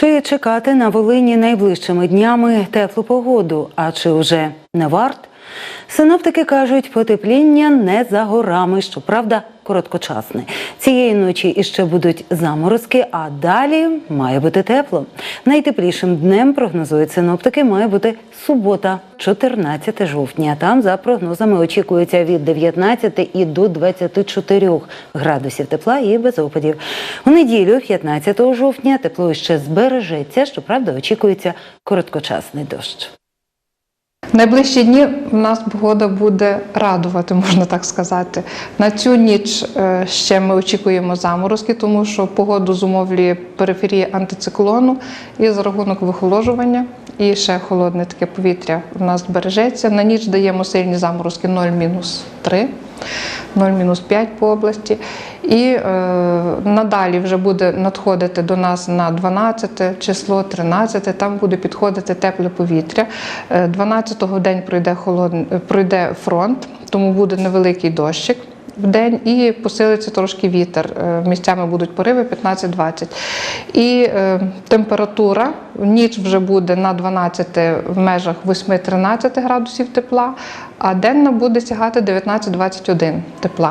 Чи чекати на Волині найближчими днями теплу погоду? А чи вже не варт? Синоптики кажуть, потепління не за горами, щоправда, короткочасне. Цієї ночі іще будуть заморозки, а далі має бути тепло. Найтеплішим днем прогнозують синоптики, має бути субота, 14 жовтня. Там, за прогнозами, очікується від 19 і до 24 градусів тепла і без опадів. У неділю, 15 жовтня, тепло ще збережеться. Щоправда, очікується короткочасний дощ. Найближчі дні в нас погода буде радувати, можна так сказати. На цю ніч е, ще ми очікуємо заморозки, тому що погоду зумовлює периферія антициклону і за рахунок вихоложування. І ще холодне таке повітря в нас збережеться. На ніч даємо сильні заморозки 0-3, 0-5 по області. І е, надалі вже буде надходити до нас на 12 число, 13, там буде підходити тепле повітря. Е, 12-го день пройде, холод... пройде фронт, тому буде невеликий дощик. В день і посилиться трошки вітер. Е, Місцями будуть пориви 15-20. І е, температура ніч вже буде на 12 в межах 8-13 градусів тепла, а денна буде сягати 19-21 тепла.